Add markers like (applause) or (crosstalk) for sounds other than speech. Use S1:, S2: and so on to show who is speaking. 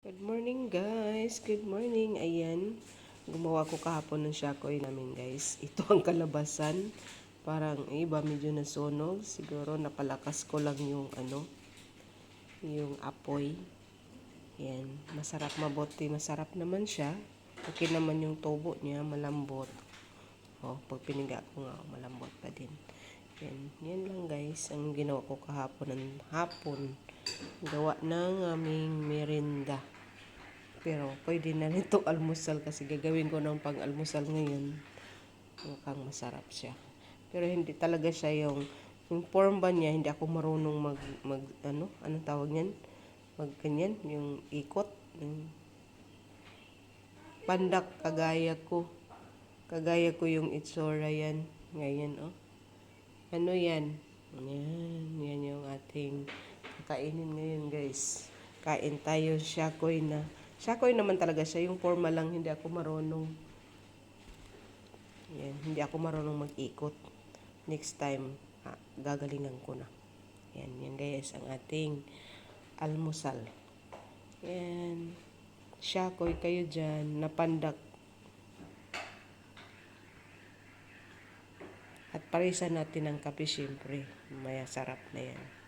S1: Good morning guys, good morning. Ayan, gumawa ko kahapon ng shakoy namin guys. (laughs) Ito ang kalabasan. Parang iba medyo nasunog. Siguro napalakas ko lang yung ano, yung apoy. Ayan, masarap mabuti. Masarap naman siya. Okay naman yung tubo niya, malambot. Oh, pag piniga ko nga, malambot pa din. Yan, yan lang guys, ang ginawa ko kahapon ng hapon. Gawa ng aming merinda. Pero pwede na nito almusal kasi gagawin ko ng pang-almusal ngayon. Mukhang masarap siya. Pero hindi talaga siya yung yung form ba niya, hindi ako marunong mag, mag ano, anong tawag niyan? Mag ganyan, yung ikot. Yung pandak kagaya ko. Kagaya ko yung itsura yan. Ngayon, oh. Ano yan? Yan, yan yung ating kakainin ngayon guys. Kain tayo shakoy na. Shakoy naman talaga siya, yung forma lang, hindi ako marunong. Yan, hindi ako marunong mag-ikot. Next time, ha, gagalingan ko na. Yan, yan guys, ang ating almusal. Yan. Shakoy kayo dyan, napandak. At parisan natin ang kape, syempre. Maya sarap na yan.